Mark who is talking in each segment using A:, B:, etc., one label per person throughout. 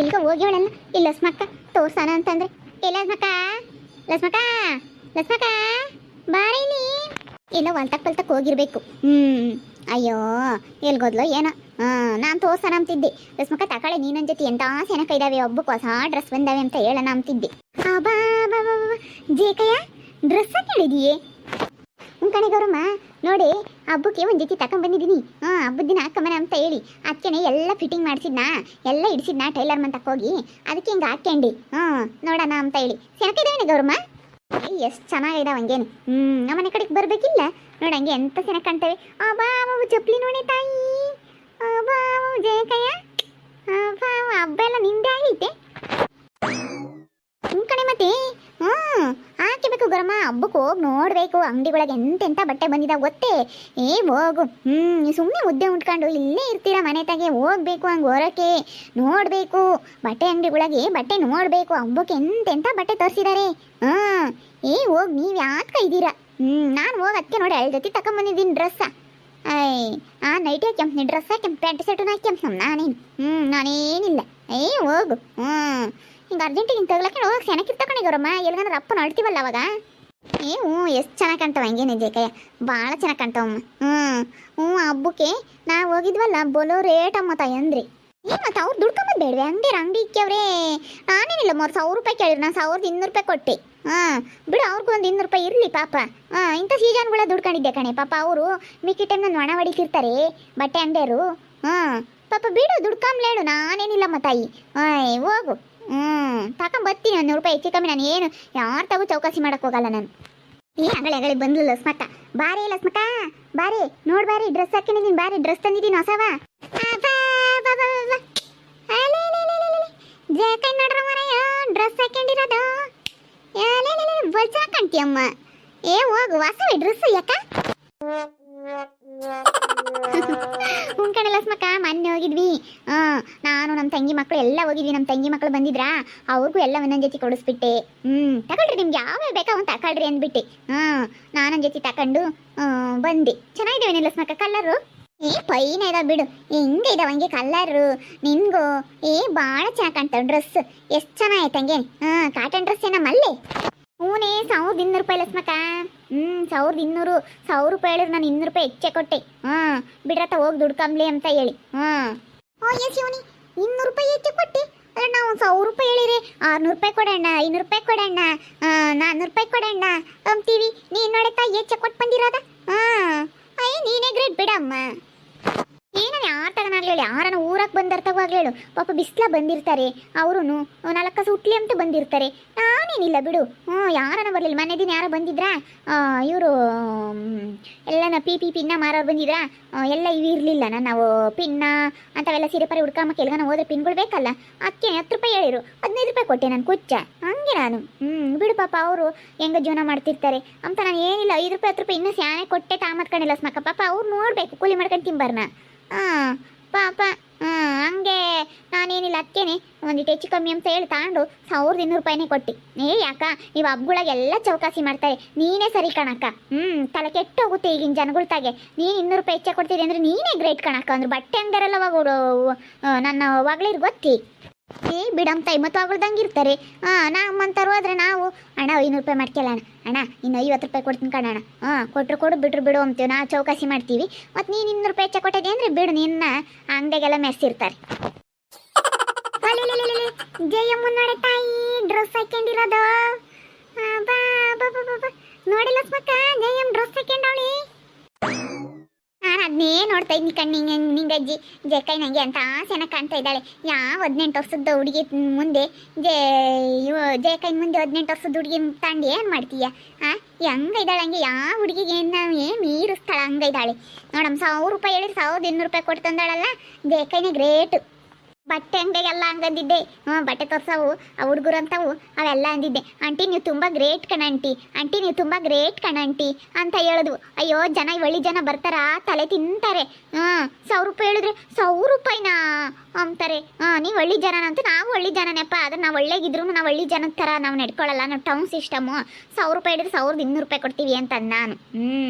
A: ಇಲ್ಗ ಹೋಗ್ಯವಳಲ್ಲ ಇಲ್ಲಿ ಲಸ್ಮಕ್ಕ ತೋರ್ಸಣ ಅಂತಂದ್ರೆ. ಇಲ್ಲ ಲಸ್ಮಕ್ಕ ಲಸ್ಮಕ್ಕ ಲಸ್ಮಕ್ಕ ಬಾರೇನಿ ಇಲ್ಲ ಹೊಲ್ತಕ್ ಪಲ್ತಕ್ ಹೋಗಿರ್ಬೇಕು. ಹ್ಮ್, ಅಯ್ಯೋ, ಎಲ್ಗೋದ್ಲೋ ಏನೋ. ನಾನು ತೋರ್ಸಣ ಅಂತಿದ್ದೆ. ಲಸ್ಮಕ್ಕ, ತಕಳೆ ನೀ ಜೊತೆ ಎಂತ ಸೆನಕ ಇದಾವೆ ಒಬ್ಬಕ್ಕೆ ಹೊಸ ಡ್ರೆಸ್ ಬಂದಾವೆ ಅಂತ ಹೇಳೋಣ ಅಂತಿದ್ದೆ. ಜೇಕಯ್ಯ ಡ್ರೆಸ್ ಹ್ಞೂ ಕಣೆ ಗೌರಮ್ಮ ನೋಡಿ, ಹಬ್ಬಕ್ಕೆ ಒಂದು ಜೊತೆ ತಗೊಂಬಂದಿದ್ದೀನಿ ಹಾಂ, ಹಬ್ಬದ ದಿನ ಹಾಕಮನ ಅಂತ ಹೇಳಿ ಅದಕ್ಕೆ ಎಲ್ಲ ಫಿಟ್ಟಿಂಗ್ ಮಾಡಿಸಿದ್ನಾ, ಎಲ್ಲ ಇಡಿಸಿದ್ನಾ ಟೈಲರ್ ಮಂತಕ್ಕೆ ಹೋಗಿ. ಅದಕ್ಕೆ ಹಿಂಗೆ ಹಾಕ್ಯಂಡಿ. ಹ್ಞೂ ನೋಡೋಣ ಅಂತ ಹೇಳಿ. ಸೆನಕಿದಾವನೆ ಗೌರಮ್ಮ? ಎಷ್ಟು ಚೆನ್ನಾಗಿದಾವ ಹಂಗೇನು. ಹ್ಞೂ ನಮ್ಮನೆ ಕಡೆಗೆ ಬರಬೇಕಿಲ್ಲ? ನೋಡಿ ಹಂಗೆ ಎಂತ ಸೆನಕ ಕಾಣ್ತೇವೆ. ಆ ಬಾ ಬಾಬು ಚಪ್ಪಲಿ ನೋಡಿ ತಾಯಿ ಬಾ ಜಯಕಯ್ಯ. ಹಬ್ಬ ಎಲ್ಲ ನಿಂದೆ ಆಗೈತೆ. ಹಾಕಿಬೇಕು ಗರಮ ಹಬ್ಬಕ್ಕೆ ಹೋಗಿ ನೋಡಬೇಕು ಅಂಗಡಿ ಒಳಗೆ ಎಂತೆಂಥ ಬಟ್ಟೆ ಬಂದಿದ್ದಾವೆ ಗೊತ್ತೇ? ಏ, ಹೋಗು. ಹ್ಞೂ ಸುಮ್ಮನೆ ಮುದ್ದೆ ಉಂಟ್ಕೊಂಡು ಇಲ್ಲೇ ಇರ್ತೀರ ಮನೆ ತಾಗೆ? ಹೋಗ್ಬೇಕು ಹಂಗೆ ಹೊರಕ್ಕೆ. ನೋಡಬೇಕು. ಬಟ್ಟೆ ಅಂಗಡಿ ಒಳಗೆ ಬಟ್ಟೆ ನೋಡಬೇಕು. ಹಬ್ಬಕ್ಕೆ ಎಂತೆಂಥ ಬಟ್ಟೆ ತರಿಸಿದ್ದಾರೆ ಹಾಂ. ಏ, ಹೋಗಿ, ನೀವು ಯಾಕೆ ಇದ್ದೀರಾ? ಹ್ಞೂ ನಾನು ಹೋಗಿ ಅದಕ್ಕೆ ನೋಡಿ ಎರಡು ಜೊತೆ ತಗೊಂಬಂದಿದ್ದೀನಿ ಡ್ರೆಸ್ಸ. ಐ, ಆ ನೈಟಿ ಹಾಕ್ಯಂಪ್ನಿ ಡ್ರೆಸ್ ಹಾಕ್ಯಂಪ್ ಪ್ಯಾಂಟ್ ಶರ್ಟು ಹಾಕ್ಯಂಪ್ ನಾನೇನು? ಹ್ಞೂ ನಾನೇನಿಲ್ಲ. ಏ, ಹೋಗು. ಹ್ಞೂ ಹಿಂಗೆ ಅರ್ಜೆಂಟಿಗೆ ಹಿಂಗೆ ತಗ್ಲಕ್ಕೆ ಹೋಗಿ ಸೆನಕಿರ್ ಗೌರಮ್ಮ ಎಲ್ಗಂದ್ರೆ ಅಪ್ಪನ ಅಳ್ತೀವಲ್ಲ ಅವಾಗ? ಏ, ಹ್ಞೂ, ಎಷ್ಟು ಚೆನ್ನಾಗಿ ಕಾಣ್ತಾವ ಹಂಗೆ ನಿಜಕ್ಕೆ ಭಾಳ ಚೆನ್ನಾಗಿ ಕಾಣ್ತಾವಮ್ಮ ಹ್ಞೂ ಹ್ಞೂ, ಹಬ್ಬಕ್ಕೆ ನಾವು ಹೋಗಿದ್ವಲ್ಲ, ಬೋಲೋ ರೇಟ್ ಅಮ್ಮ ತಾಯಿ ಅಂದ್ರಿ ಏನು ಮತ್ತೆ ಅವ್ರು ದುಡ್ಕೊಂಬಂದು ಬೇಡವೆ? ಅಂಗಡಿ ಅಂಗಡಿ ಇಕ್ಕವ್ರೆ ನಾನೇನಿಲ್ಲ ಮೂರು ಸಾವಿರ ರೂಪಾಯಿ ಕೇಳಿದ್ರು. ನಾನು ಸಾವಿರದ ಇನ್ನೂರು ರೂಪಾಯಿ ಕೊಟ್ಟೆ. ಹಾಂ, ಬಿಡು, ಅವ್ರಿಗೂ ಒಂದು ಇನ್ನೂರು ರೂಪಾಯಿ ಇರಲಿ, ಪಾಪ. ಹಾಂ, ಇಂಥ ಸೀಸನ್ಗಳ ದುಡ್ಕೊಂಡಿದ್ದೆ ಕಣೆ. ಪಾಪ ಅವರು ಮಿಕ್ಕಿ ಟೈಮ್ನ ಒಣ ಹೊಡಿತಿರ್ತಾರೆ ಬಟ್ಟೆ ಅಂಗಡಿಯವರು ಹಾಂ, ಪಾಪ ಬಿಡು ದುಡ್ಕೊಂಬ್ಲೇಳು ನಾನೇನಿಲ್ಲಮ್ಮ ತಾಯಿ. ಹಾಂ ಹೋಗು. ಹ್ಞೂ ತಗೊಂಬರ್ತೀನಿ ಒಂದು ನೂರು ರೂಪಾಯಿ ಹೆಚ್ಚು ಕಮ್ಮಿ. ನಾನು ಏನು ಯಾರು ತಗೋ ಚೌಕಾಸಿ ಮಾಡಕ್ ಹೋಗಲ್ಲ ನಾನು. ಏ, ಅಗಳೆ ಅಗಳೆ ಬಂದ್ಲು ಲಸ್ಮಕ್ಕ. ಬಾರಿ ಲಸ್ಮಕ್ಕ, ಬಾರಿ. ನೋಡ್ ಬಾರಿ ಡ್ರೆಸ್ ಹಾಕೊಂಡಿದ್ದೀನಿ ಬಾರಿ ಡ್ರೆಸ್ ತಂದಿದ್ದೀನಿ ಹೊಸವ ಡ್ರೆಸ್ ಹಾಕೊಂಡಿರೋದು? ವಜ್ರ ಕಾಣ್ತೀಯಮ್ಮ ಏ, ಹೋಗು ಹೊಸವೇ ಡ್ರೆಸ್ ಯಾಕ? ಹ್ಞೂ ಕಣೆ ಮೊನ್ನೆ ಹೋಗಿದ್ವಿ. ಹಾಂ ನಾನು ನಮ್ಮ ತಂಗಿ ಮಕ್ಕಳು ಎಲ್ಲ ಹೋಗಿದ್ವಿ. ನಮ್ಮ ತಂಗಿ ಮಕ್ಕಳು ಬಂದಿದ್ರಾ? ಅವ್ರಿಗೂ ಎಲ್ಲ ಒಂದೊಂದು ಜೊತೆ ಕೊಡಿಸ್ಬಿಟ್ಟೆ. ಹ್ಞೂ ತಗೊಳ್ರಿ ನಿಮ್ಗೆ ಯಾವ ಬೇಕಾ ಅವ್ನು ತಗೊಳ್ರಿ ಅಂದ್ಬಿಟ್ಟೆ. ಹಾಂ ನಾನೊಂದು ಜೊತೆ ತಕೊಂಡು ಆ, ಬಂದೆ. ಚೆನ್ನಾಗಿದ್ದಾವೆ ಲಸ್ಮಕ್ಕ ಕಲ್ಲರು ಏ ಪೈನ ಇದಾವ ಬಿಡು. ಹೆಂಗೆ ಇದಾವ ಹಂಗೆ ಕಲ್ಲರು ನಿನ್ಗೂ ಏ ಭಾಳ ಚೆನ್ನಾಗಿ ಕಾಣ್ತಾವ ಡ್ರೆಸ್ ಎಷ್ಟು ಚೆನ್ನಾಗೈತೆ ಹಂಗೆ ಹಾಂ ಕಾಟನ್ ಡ್ರೆಸ್ ಏನ ಮಲ್ಲೆ. ಹೂನೇ ಸಾವಿರದ ಇನ್ನೂರು ರೂಪಾಯಿ ಲಸ್ಮಕ್ಕ. ಹ್ಞೂ ಸಾವಿರದ ಇನ್ನೂರು, ಸಾವಿರ ರೂಪಾಯಿ ಹೇಳಿದ್ರೆ ನಾನು ಇನ್ನೂರು ರೂಪಾಯಿ ಹೆಚ್ಚೆ ಕೊಟ್ಟೆ. ಹಾಂ ಬಿಡ್ರತ್ತ ಹೋಗಿ ದುಡ್ಕಂಬ್ಲಿ ಅಂತ ಹೇಳಿ. ಹಾಂ. ಓ ಎಸ್ ಇವನಿ ಇನ್ನೂರು ರೂಪಾಯಿ ಹೆಚ್ಚೆ ಕೊಟ್ಟೆ? ಅಲ್ಲ ನಾವು ಸಾವಿರ ರೂಪಾಯಿ ಹೇಳಿರಿ ಆರ್ನೂರು ರೂಪಾಯಿ ಕೊಡೋಣ ಐನೂರು ರೂಪಾಯಿ ಕೊಡೋಣ ನಾನ್ನೂರು ರೂಪಾಯಿ ಕೊಡೋಣ ಅಂತೀವಿ ನೀನು ನೋಡತ್ತ ಹೆಚ್ಚೆ ಕೊಟ್ಟು ಬಂದಿರೋದ? ಹಾಂ. ಅಯ್ಯ ನೀನೇ ಗ್ರೇಟ್ ಬಿಡಮ್ಮ. ಏನೋ ಯಾರು ತಗನಾಗ್ಲೇಳಿ ಯಾರನ್ನ ಊರಕ್ಕೆ ಹೇಳು. ಪಾಪ ಬಿಸ್ಲ ಬಂದಿರ್ತಾರೆ. ಅವರು ನಾಲ್ಕು ಕಸ ಹುಟ್ಲಿ ಅಂತ ಬಂದಿರ್ತಾರೆ. ನಾನೇನಿಲ್ಲ ಬಿಡು. ಹ್ಞೂ ಯಾರನ ಬರಲಿಲ್ಲ. ಮನೆ ದಿನ ಯಾರೋ ಬಂದಿದ್ರಾ? ಇವರು ಎಲ್ಲನ ಪಿ ಪಿ, ಪಿನ್ನ ಮಾರೋರು ಬಂದಿದ್ರಾ? ಎಲ್ಲ ಇವು ಇರಲಿಲ್ಲ. ನಾವು ಪಿನ್ನ, ಅಂಥವೆಲ್ಲ ಸೀರೆ ಪರಿ ಹುಡ್ಕೊಂಬಕ್ಕೆ ಕೆಲ್ಗನ ಹೋದ್ರೆ ಪಿನ್ಗಳು ಬೇಕಲ್ಲ. ಅದಕ್ಕೆ ಹತ್ತು ರೂಪಾಯಿ ಹೇಳಿರು. ಹದಿನೈದು ರೂಪಾಯಿ ಕೊಟ್ಟೆ ನಾನು ಕುಚ್ಚ. ಹಂಗೆ ನಾನು. ಹ್ಞೂ ಬಿಡು ಪಾಪ, ಅವರು ಹೆಂಗ ಜೀವನ ಮಾಡ್ತಿರ್ತಾರೆ. ಅಂತ ನಾನು ಏನಿಲ್ಲ. ಐದು ರೂಪಾಯಿ, ಹತ್ತು ರೂಪಾಯಿ ಇನ್ನೂ ಸ್ಯಾನೆ ಕೊಟ್ಟೆ ತಾಮತ್ಕೊಂಡಿಲ್ಲ ಸ್ಮಕ್ಕ ಪಾಪ ಅವ್ರು ನೋಡಬೇಕು. ಕೂಲಿ ಮಾಡ್ಕೊಂಡು ತಿಂಬಾರ್ನ. ಹಾಂ ಪಾಪ. ಹಾಂ ಹಂಗೆ. ನಾನೇನಿಲ್ಲ ಅದಕ್ಕೇನೆ ಒಂದಿಟ್ಟು ಹೆಚ್ಚು ಕಮ್ಮಿ ಅಂತ ಹೇಳಿ ತಗೊಂಡು ಸಾವಿರದ ಇನ್ನೂರು ರೂಪಾಯಿನೇ ಕೊಟ್ಟು. ಏ, ಯಾಕ? ನೀವು ಹಬ್ಬಗಳಿಗೆಲ್ಲ ಚೌಕಾಸಿ ಮಾಡ್ತಾರೆ. ನೀನೇ ಸರಿ ಕಣಕ್ಕ. ಹ್ಞೂ ತಲೆ ಕೆಟ್ಟೋಗುತ್ತೆ ಈಗಿನ ಜನಗಳ ತಾಗೆ. ನೀನು ಇನ್ನೂರು ರೂಪಾಯಿ ಹೆಚ್ಚೆ ಕೊಡ್ತೀರಿ ಅಂದರೆ ನೀನೇ ಗ್ರೇಟ್ ಕಣಕ್ಕ. ಅಂದ್ರೆ ಬಟ್ಟೆ ಅಂಗಡಿಯರೆಲ್ಲ ಅವಾಗ ನನ್ನ ಒಗಳಿರ್ ಗೊತ್ತಿ? ಏ ಬಿಡಂತ ಮತ್ತು ಅವಳ್ದಂಗೆ ಇರ್ತಾರೆ. ಹಾಂ ನಮ್ಮಂತರು ಆದರೆ ನಾವು. ಅಣ್ಣ, ಐನೂರು ರೂಪಾಯಿ ಮಾಡ್ಕೊಳ್ಳೋಣ ಅಣ್ಣ. ಇನ್ನು ಐವತ್ತು ರೂಪಾಯಿ ಕೊಡ್ತೀನಿ ಕಣಣ್ಣ. ಹಾಂ ಕೊಟ್ಟರು ಕೊಡು, ಬಿಟ್ರು ಬಿಡು ಅಂತೀವಿ ನಾವು ಚೌಕಾಸಿ ಮಾಡ್ತೀವಿ. ಮತ್ತು ನೀನು ಇನ್ನೂರು ರೂಪಾಯಿ ಹೆಚ್ಚ ಕೊಟ್ಟಿದೆ ಅಂದರೆ ಬಿಡು, ನಿನ್ನ ಅಂಗಡಿಗೆಲ್ಲ ಮೆಸ್ಸಿರ್ತಾರೆ ಜಯಮ್ಮ ತಾಯಿ ಡ್ರೆಸ್ ಬಾ ನೋಡಿಲ್ಲ ಸ್ಮಕ್ಕ ಜಯಮ್ಮ ಡ್ರೆಸ್ ಹಾಕೊಂಡವಳಿ ಅದನ್ನೇ ನೋಡ್ತಾ ಇದ್ದೀನಿ ಕಣ್ಣು ಹಿಂಗೆ ನಿಂಗಜ್ಜಿ ಜೇಕೈ ನನಗೆ ಅಂತ ಚೆನ್ನಾಗಿ ಕಾಣ್ತಾ ಇದ್ದಾಳೆ. ಯಾವ ಹದಿನೆಂಟು ವರ್ಷದ ಹುಡುಗಿ ಮುಂದೆ? ಜೇ, ಇವ ಜೇಕೈ ಮುಂದೆ ಹದಿನೆಂಟು ವರ್ಷದ ಹುಡುಗಿ ತಾಂಡು ಏನು ಮಾಡ್ತೀಯ? ಹಾಂ ಹೆಂಗ ಇದ್ದಾಳೆ ಹಂಗೆ. ಯಾವ ಹುಡುಗಿಗೆ ಏನು ಏನು ಮೀರಿಸ್ತಾಳ ಹಂಗ ಇದ್ದಾಳೆ. ನೋಡಮ್ಮ, ಸಾವಿರ ರೂಪಾಯಿ ಹೇಳಿದ್ರೆ ಸಾವಿರದ ಇನ್ನೂರು ರೂಪಾಯಿ ಕೊಟ್ಟು ತಂದಾಳಲ್ಲ? ಜೇಕೈನೇ ಗ್ರೇಟು ಬಟ್ಟೆ ಅಂಗಡಿಗೆಲ್ಲ ಹಂಗಂದಿದ್ದೆ. ಹ್ಞೂ ಬಟ್ಟೆ ತೋರ್ಸವು ಹುಡುಗರು ಅಂತವು, ಅವೆಲ್ಲ ಅಂದಿದ್ದೆ. ಆಂಟಿ, ನೀವು ತುಂಬ ಗ್ರೇಟ್ ಕಣ ಆಂಟಿ. ಆಂಟಿ, ನೀವು ತುಂಬ ಗ್ರೇಟ್ ಕಣ ಆಂಟಿ ಅಂತ ಹೇಳಿದ್ವು ಅಯ್ಯೋ, ಜನ ಒಳ್ಳೆ ಜನ ಬರ್ತಾರಾ, ತಲೆ ತಿಂತಾರೆ. ಹ್ಞೂ ಸಾವಿರ ರೂಪಾಯಿ ಹೇಳಿದ್ರೆ, ಸಾವಿರ ರೂಪಾಯಿನಾ? ಅಂತಾರೆ. ಹಾಂ ನೀವು ಹಳ್ಳಿ ಜನ ಅಂತ ನಾವು ಒಳ್ಳೆ ಜನನೇಪ್ಪ. ಆದ್ರೆ ನಾವು ಒಳ್ಳೆಗಿದ್ರು ನಾವು ಹಳ್ಳಿ ಜನದ ಥರ ನಾವು ನಡ್ಕೊಳ್ಳಲ್ಲ ನಾವು ಟೌನ್ ಸಿಸ್ಟಮು ಸಾವಿರ ರೂಪಾಯಿ ಹಿಡಿದ್ರೆ ಸಾವಿರದ ಇನ್ನೂರು ರೂಪಾಯಿ ಕೊಡ್ತೀವಿ ಅಂತ ನಾನು. ಹ್ಞೂ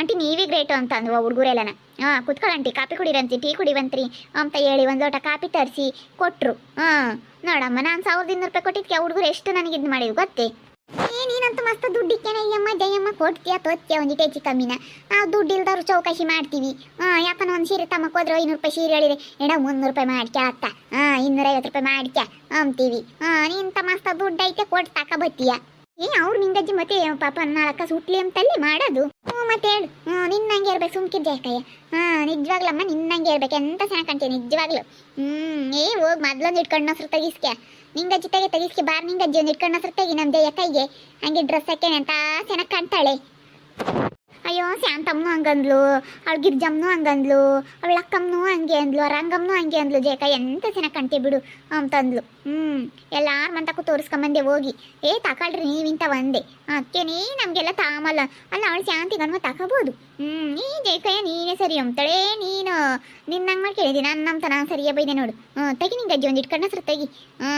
A: ಆಂಟಿ ನೀವೇ ಗ್ರೇಟು ಅಂತ ಆ ಹುಡುಗರೆಲ್ಲನ. ಹಾಂ ಕುತ್ಕೊಳ್ಳಂಟಿ ಕಾಪಿ ಕುಡಿರಂತಿ, ಟೀ ಕುಡಿವಂತ್ರಿ. ಅಂತ ಹೇಳಿ ಒಂದು ಲೋಟ ಕಾಪಿ ತರಿಸಿ ಕೊಟ್ಟರು ಹಾಂ ನೋಡಮ್ಮ, ನಾನು ಸಾವಿರದ ಇನ್ನೂರು ರೂಪಾಯಿ ಕೊಟ್ಟಿದ್ಕೆ ಹುಡುಗರು ಎಷ್ಟು ನನಗೆ ಇದು ಮಾಡಿದ್ವು ಗೊತ್ತೇ? ನೀನಂತೂ ಮಸ್ತ್ ದುಡ್ಡಿಕ್ಕೇನೆ ಅಯ್ಯಮ್ಮ ಜಯಮ್ಮ, ಕೊಡ್ತೀಯ, ತೋತ್ಯ ಒಂದಿಟ್ಟು ಹೆಚ್ಚು ಕಮ್ಮಿನ ನಾವು ದುಡ್ಡು ಇಲ್ದವ್ರು ಚೌಕಾಶಿ ಮಾಡ್ತೀವಿ. ಹಾಂ ಯಾಕನ ಒಂದು ಸೀರೆ ತಮ್ಮಕ್ಕೆ ಹೋದ್ರೆ ಐನೂರು ರೂಪಾಯಿ ಸೀರೆ ಹೇಳಿದೆ. ಎಡ, ಮುನ್ನೂರು ರೂಪಾಯಿ ಮಾಡ್ಕ್ಯ ಅತ್ತ? ಹಾಂ ಇನ್ನೂರೈವತ್ತು ರೂಪಾಯಿ ಮಾಡ್ಕ್ಯ ಅಂತೀವಿ ಹಾಂ ನೀಂತ ಮಸ್ತ ದುಡ್ಡು ಐತೆ ಕೊಟ್ಟು ತಕ ಬತ್ತೀಯ. ಏ, ಅವ್ರು ನಿಂಗಜ್ಜಿ ಮತ್ತೆ ಪಾಪ ನಾಲ್ಕ ಸುಟ್ಲಿ ಅಂತಲ್ಲಿ ಮಾಡೋದು. ಹ್ಞೂ, ಮತ್ತೆ ಹೇಳು. ಹ್ಞೂ, ನಿನ್ನಂಗೆ ಇರ್ಬೇಕು ಸುಮ್ಕಿದ್ದೆ ಕಯ್ಯ ಹಾಂ, ನಿಜವಾಗ್ಲಮ್ಮ, ನಿನ್ನಂಗೆ ಇರ್ಬೇಕು ಎಂತ ಸಣ್ಣ ಕಾಣ್ತೀಯ ನಿಜವಾಗ್ಲು. ಹ್ಞೂ ಏ, ಹೋಗಿ ಮೊದ್ಲೊಂದು ಇಟ್ಕೊಂಡು ತೆಗಿಸ್ಕೆ ನಿಂಗಜ್ಜಿ ಜೊತೆಗೆ ತೆಗಿಸ್ಕಿ ಬಾರ್, ನಿಂಗ ಜೀವನ ಇಟ್ಕೊಂಡು ಹೆಸ್ರು ತೆಗಿ ನಮ್ಮ ಜಯ ಕೈಗೆ. ಹಂಗೆ ಡ್ರೆಸ್ ಹಾಕ್ಯಾನೆ ಅಂತ ಚೆನ್ನಾಗಿ ಕಾಣ್ತಾಳೆ. ಅಯ್ಯೋ ಶಾಂತಮ್ಮನು ಹಂಗಂದ್ಲು, ಅವಳು ಗಿರ್ಜಮ್ಮನು ಹಂಗಂದ್ಲು, ಅವಳ ಅಕ್ಕಮ್ಮನು ಹಂಗೆ ಅಂದ್ಲು ರಂಗಮ್ಮನು ಹಂಗೆ ಅಂದ್ಲು ಜೇಕ ಎಂತ ಚೆನ್ನಾಗಿ ಕಾಣ್ತೀವಿ ಬಿಡು ಅಂತಂದ್ಲು ಹ್ಞೂ ಎಲ್ಲಾರು ಮಂತಕ್ಕೂ ತೋರಿಸ್ಕೊಂಬಂದೆ ಹೋಗಿ. ಏ ತಗೊಳ್ರಿ ನೀವಿಂತ ಒಂದೆ. ಅದಕ್ಕೇನೇ ನಮಗೆಲ್ಲ ತಾಮಲ್ಲ. ಅಲ್ಲ, ಅವಳು ಶಾಂತಿ ಗನ್ಮ ತಗೋಬೋದು ಹ್ಞೂ ನೀ ಜೇಕಯ್ಯ ನೀನೇ ಸರಿ ಅಂತಾಳೆ ನೀನು. ನಿನ್ನಂಗೆ ಮಾಡಿ ಕೇಳಿದಿ, ನಾನು ನಮ್ಮ ನಾನು ಸರಿಯೇ ಬೈದೆ ನೋಡು. ಹ್ಞೂ ತೆಗಿ ನಿಂಗೆ ಅಜ್ಜಿ, ಒಂದು ಇಟ್ಕೊಂಡ ಸರ್ ತೆಗಿ. ಹ್ಞೂ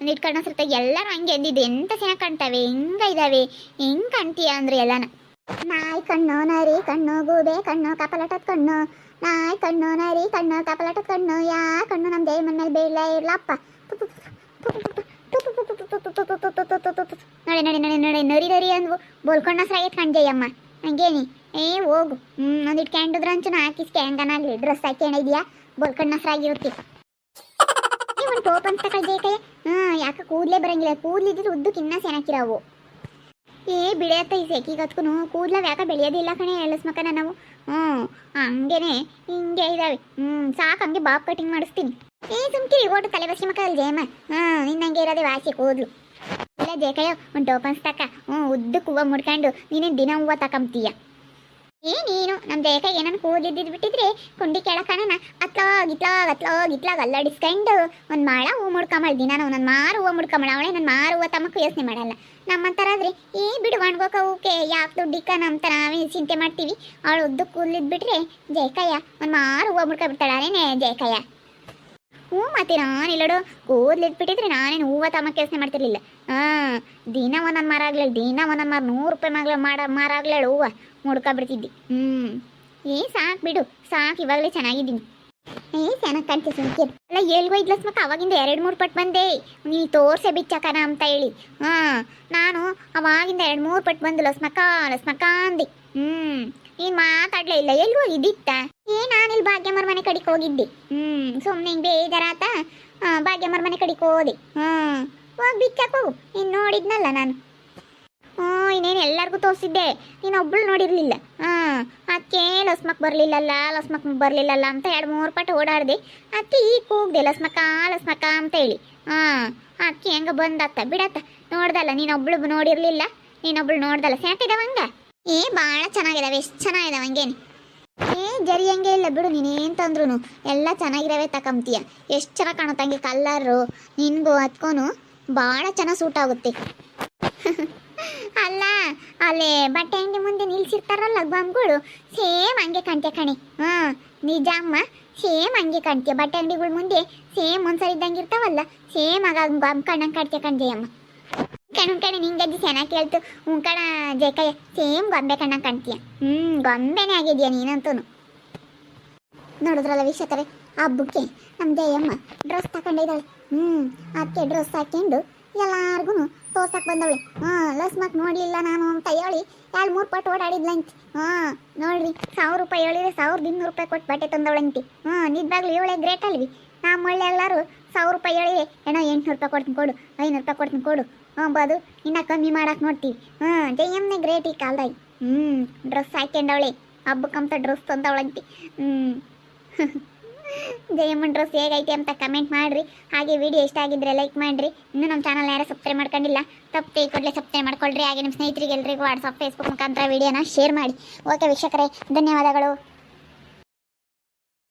A: ಒಂದು ಇಟ್ಕಣ್ಣ ಸರ್ ತೆಗಿ. ಎಲ್ಲರೂ ಹಂಗೆ ಅಂದಿದ್ದು, ಎಂತ ಚೆನ್ನಾಗಿ ಕಾಣ್ತಾವೆ ಹೆಂಗ ಇದ್ದಾವೆ ಹೆಂಗೆ ಕಾಣ್ತೀಯ ಅಂದ್ರೆ ಎಲ್ಲನ. ನಾಯಿ ಕಣ್ಣು ನರಿ ಕಣ್ಣು ಗೂಬೆ ಕಣ್ಣು ಕಪಲಟದ ಕಣ್ಣು ನಾಯಿ ಕಣ್ಣು ನರಿ ಕಣ್ಣು ಕಪಲಟದ ಕಣ್ಣು ಯಾ ಕಣ್ಣು ನಮ್ಮ ದೇವ ಮೇಲೆ ಬೀಳ ಇರ್ಲಪ್ಪ ನೋಡಿ ನೋಡಿ ನೋಡಿ ನೋಡಿ ನರಿ ನರಿ ಅಂದ್ವು ಬೋಲ್ಕೊಂಡ ಸರಾಗೈತೆ ಕಣ್ಜಯ್ಯಮ್ಮ ಹಂಗೇನಿ ಏ ಹೋಗು ಹ್ಞೂ ಒಂದಿಟ್ಟು ಕ್ಯಾಂಡಿದ್ರ ಅಂಚು ಹಾಕಿಸ್ಕೆ ಹೆಂಗನಾಗ್ಲಿ ಡ್ರೆಸ್ ಹಾಕ್ಯಣಿದ್ಯಾ ಬೋಲ್ಕೊಂಡ ಸರಾಗಿರುತ್ತೆ ಒಂದು ಟೋಪ್ ಅಂತ ಕಳ್ಜೇಕಯ್ಯ ಹಾಂ ಯಾಕೆ ಕೂದಲೇ ಬರಂಗಿಲ್ಲ ಕೂದಲಿದ್ರೆ ಉದ್ದಕ್ಕೆ ಇನ್ನೂ ಚೆನ್ನಾಗಿರಾವು ಏ ಬಿಡತ್ತ ಈ ಹತ್ಕೊಂಡು ಕೂದ್ಲ ಯಾಕೆ ಬೆಳೆಯೋದಿಲ್ಲ ಕಣೆ ಎಳಸ್ಮಕನ ನಾವು. ಹ್ಞೂ ಹಂಗೇನೆ ಹಿಂಗೆ ಇದಾವೆ. ಹ್ಞೂ ಸಾಕು ಹಂಗೆ ಬಾಬ್ ಕಟಿಂಗ್ ಮಾಡಿಸ್ತೀನಿ. ಏ ಸುಮ್ಕಿ ಓಟು ತಲೆ ಬಸಿ ಮಕ್ಕಳ ಜೇಮ ಹ್ಞೂ ನಿನ್ನಂಗೆ ಇರೋದೇ ವಾಸಿ, ಕೂದ್ಲು. ಇಲ್ಲ ಜೇಕಯ್ಯ ಒಂದು ಟೋಪನ್ಸ್ ತಕ್ಕ ಹ್ಞೂ ಉದ್ದಕ್ಕೆ ಹೂವು ಮುಡ್ಕೊಂಡು ನೀನೇನು ದಿನ ಹೂವು ತಕೊಂತೀಯ ಏ ನೀನು ನಮ್ಮ ದೇಹಕ್ಕೆ ಏನನ್ನ ಕೂದಿದ್ದು ಬಿಟ್ಟಿದ್ರೆ ಕುಂಡಿ ಕೆಳಕಣ ಅತ್ಲಾಗ ಇತ್ಲಾಗ ಅತ್ಲಾಗ ಇತ್ಲಾಗ ಅಲ್ಲಾಡಿಸ್ಕೊಂಡು ಒಂದು ಮಾಳ ಹೂ ಮುಡ್ಕೊಂಬಳ ದಿನ ನನ್ನ ಮಾರು ಹೂವು ಮುಡ್ಕೊಂಬಳ, ಅವಳೆ ನನ್ನ ಮಾರು ಹೂವು ತಮ್ಮಕ್ಕೂ ಯೋಚನೆ ಮಾಡಲ್ಲ. ನಮ್ಮಂತರ ಆದ್ರೆ ಏ ಬಿಡು ಒಣ್ಗೋಕ ಹೂಕೆ ಯಾಕೆ ದುಡ್ಡಿಕ್ಕ ನಮ್ಮ ತರ ನಾವೇ ಚಿಂತೆ ಮಾಡ್ತೀವಿ. ಅವಳು ಉದ್ದು ಕೂದಲಿದ್ ಬಿಟ್ರೆ ಜಯಕಯ್ಯ ಒಂದು ಮಾರು ಹೂವು ಅದೇನೇ ಜಯಕಯ್ಯ? ಹ್ಞೂ ಮತ್ತೆ ನಾನು ಇಲ್ಲಡು ಕೂದಲಿದ್ ಬಿಟ್ಟಿದ್ರೆ ನಾನೇನು ಹೂವ ತಮ್ಮ ಕೆಲಸ ಮಾಡ್ತಿರ್ಲಿಲ್ಲ. ಹಾಂ, ದಿನ ಒಂದೊಂದು ಮರ ಆಗ್ಲೇಳು ದಿನ ಒಂದೊಂದು ಮರ ನೂರು ರೂಪಾಯಿ ಮಗಳ ಮಾಡ, ಮರ ಆಗ್ಲೇಳು ಹೂವು, ಮುಡ್ಕೊಬಿಡ್ತಿದ್ದಿ. ಹ್ಞೂ ಏ, ಸಾಕು ಬಿಡು, ಸಾಕು, ಇವಾಗಲೇ ಚೆನ್ನಾಗಿದ್ದೀನಿ. ಏ ಚೆನ್ನಾಗಿ ಕಾಣ್ತೀವಿ ಅಲ್ಲ ಎಲ್ಗೋ ಇದ್ಲಸ್ ಮಕ್ಕ ಅವಾಗಿಂದ ಎರಡು ಮೂರು ಪಟ್ಟು ಬಂದೆ. ನೀ ತೋರ್ಸೆ ಬಿಚ್ಚಕನ ಅಂತ ಹೇಳಿ. ಹಾಂ, ನಾನು ಅವಾಗಿಂದ ಎರಡು ಮೂರು ಪಟ್ಟು ಬಂದು ಲಸ್ಮಕ್ಕ ಲಸ್ಮಕ್ಕ ಅಂದೆ. ಹ್ಞೂ ನೀನು ಮಾತಾಡ್ಲೇ ಇಲ್ಲ ಎಲ್ಲಿ ಇದಿತ್ತ ಏ ನಾನಿಲ್ಲಿ ಭಾಗ್ಯಮ್ಮರ ಮನೆ ಕಡೆಗೆ ಹೋಗಿದ್ದೆ. ಹ್ಮ್. ಸುಮ್ಮನೆ ಹಿಂಗೆ ಬೇಜಾರಾತ ಭಾಗ್ಯಮ್ಮರ ಮನೆ ಕಡೆಗೆ ಹೋದೆ. ಹ್ಮ್ ಹೋಗಿ ಬಿಚ್ಚಕ್ಕೆ ಹೋಗು ನೀನು ನೋಡಿದ್ನಲ್ಲ ನಾನು. ಹ್ಞೂ ಇನ್ನೇನು ಎಲ್ಲರಿಗೂ ತೋರಿಸಿದ್ದೆ. ನೀನು ಒಬ್ಬಳು ನೋಡಿರಲಿಲ್ಲ. ಹಾಂ ಅದಕ್ಕೆ ಲಸ್ಮಕ್ ಬರಲಿಲ್ಲಲ್ಲ ಲಸ್ಮಕ್ ಬರಲಿಲ್ಲಲ್ಲ ಅಂತ ಎರಡು ಮೂರು ಪಟ್ಟು ಓಡಾಡಿದೆ. ಅದಕ್ಕೆ ಈ ಕೂಗ್ದೆ ಲಸ್ಮಕ್ಕ ಲಸ್ಮಕ್ಕ ಅಂತ ಹೇಳಿ. ಹಾಂ ಅದಕ್ಕೆ ಹೆಂಗೆ ಬಂದತ್ತ ಬಿಡತ್ತ ನೋಡ್ದಲ್ಲ ನೀನೊಬ್ಳು ನೋಡಿರಲಿಲ್ಲ ನೀನೊಬ್ಳು ನೋಡ್ದಲ್ಲ. ಸ್ಯಾಟಿದಾವ ಹಂಗ? ಏ ಭಾಳ ಚೆನ್ನಾಗಿದಾವೆ, ಎಷ್ಟು ಚೆನ್ನಾಗಿದಾವೆ ಹಂಗೇನು? ಏ, ಜರಿ ಹಂಗೆ ಇಲ್ಲ ಬಿಡು ನೀನೇನು ತಂದ್ರು ಎಲ್ಲ ಚೆನ್ನಾಗಿರವೆ ತಕೊಂತೀಯ ಎಷ್ಟು ಚೆನ್ನಾಗಿ ಕಾಣುತ್ತೆ ಹಂಗೆ ಕಲ್ಲರು ನಿನಗೂ ಹತ್ಕೊನು ಭಾಳ ಚೆನ್ನಾಗಿ ಸೂಟ್ ಆಗುತ್ತೆ. ಅಲ್ಲ, ಅಲ್ಲೇ ಬಟ್ಟೆ ಅಂಗಡಿ ಮುಂದೆ ನಿಲ್ಸಿರ್ತಾರಲ್ಲ ಬಾಂಬ್ಗಳು? ಸೇಮ್ ಹಂಗೆ ಕಾಣ್ತೀಯ ಕಣೆ. ಹಾಂ, ನಿಜ ಅಮ್ಮ, ಸೇಮ್ ಹಂಗೆ ಕಾಣ್ತೀಯ. ಬಟ್ಟೆ ಅಂಗಡಿಗಳ ಮುಂದೆ ಸೇಮ್ ಒಂದ್ಸರಿ ಇದ್ದಂಗೆ ಇರ್ತಾವಲ್ಲ, ಸೇಮ್ ಆಗ ಬಾಂಬ್, ಕಣ್ಣಂಗೆ ಕಾಣ್ತೀಯ ಕಣ್ಜಯಮ್ಮ. ಕಣ್ ಕಣೆ ನಿಂಗಜ್ಜಿ ಚೆನ್ನಾಗಿ ಕೇಳ್ತು. ಹ್ಞೂ ಕಣ ಜಯಕಯ್ಯ ಸೇಮ್ ಗೊಂಬೆ ಕಣ್ಣ ಕಾಣ್ತೀಯ. ಹ್ಞೂ ಗೊಂಬೆನೇ ಆಗಿದ್ಯಾ ನೀನಂತೂ ನೋಡಿದ್ರಲ್ಲ ವೀಕ್ಷಕರೇ ಹಬ್ಬಕ್ಕೆ ನಮ್ಮ ಜಯಮ್ಮ ಡ್ರೆಸ್ ತಗೊಂಡಿದ್ದಾಳೆ ಹ್ಞೂ ಅದಕ್ಕೆ ಡ್ರೆಸ್ ಹಾಕ್ಕೊಂಡು ಎಲ್ಲಾರ್ಗು ತೋರ್ಸಕ್ ಬಂದವಳೆ. ಹಾಂ ಲಸ್ಮಕ್ ನೋಡಲಿಲ್ಲ ನಾನು ಅಂತ ಹೇಳಿ ಎರಡು ಮೂರು ಪಟ್ಟು ಓಡಾಡಿದ್ಲಂತೆ. ಹಾಂ, ನೋಡ್ರಿ, ಸಾವಿರ ರೂಪಾಯಿ ಹೇಳಿದ್ರೆ ಸಾವಿರದ ಇನ್ನೂರು ರೂಪಾಯಿ ಕೊಟ್ಟು ಬಟ್ಟೆ ತಂದವಳಂತೆ. ಹಾ, ನಿಜವಾಗ್ಲೂ ಇವಳೆ ಗ್ರೇಟ್ ಅಲ್ವಿ. ನಮ್ಮಳ್ಳಿ ಎಲ್ಲರೂ ಸಾವಿರ ರೂಪಾಯಿ ಹೇಳಿ ಏನೋ ಎಂಟುನೂರು ರೂಪಾಯಿ ಕೊಡ್ತೀನಿ ಕೊಡು, ಐನೂರು ರೂಪಾಯಿ ಕೊಡ್ತೀನಿ ಕೊಡು ಅಂಬೋದು ಇನ್ನ ಕಮ್ಮಿ ಮಾಡಕ್ಕೆ ನೋಡ್ತೀವಿ ಜೈ ಎಮ್ನೆ ಗ್ರೇಟ್ ಈ ಕಾಲ್ದಾಗ. ಹ್ಞೂ ಡ್ರೆಸ್ ಹಾಕ್ಯಂಡವಳೆ. ಹಬ್ಬಕ್ಕಂತ ಡ್ರೆಸ್ ತಂದವಳಂತಿ. ಹ್ಞೂ ಜಯಮ್ಮನ್ ಡ್ರೆಸ್ ಹೇಗೈತೆ ಅಂತ ಕಮೆಂಟ್ ಮಾಡಿರಿ. ಹಾಗೆ ವಿಡಿಯೋ ಇಷ್ಟ ಆಗಿದ್ರೆ ಲೈಕ್ ಮಾಡಿರಿ. ಇನ್ನೂ ನಮ್ಮ ಚಾನಲ್ ಯಾರು ಸಬ್ಸ್ಕ್ರೈಬ್ ಮಾಡ್ಕೊಂಡಿಲ್ಲ, ತಪ್ಪದೆ ಕೂಡಲೇ ಸಬ್ಸ್ಕ್ರೈಬ್ ಮಾಡ್ಕೊಳ್ರಿ. ಹಾಗೆ ನಿಮ್ಮ ಸ್ನೇಹಿತರಿಗೆ ಎಲ್ರಿಗೂ ವಾಟ್ಸಪ್ ಫೇಸ್ಬುಕ್ ಮುಖಾಂತರ ವಿಡಿಯೋನ ಶೇರ್ ಮಾಡಿ. ಓಕೆ ವೀಕ್ಷಕರೇ, ಧನ್ಯವಾದಗಳು.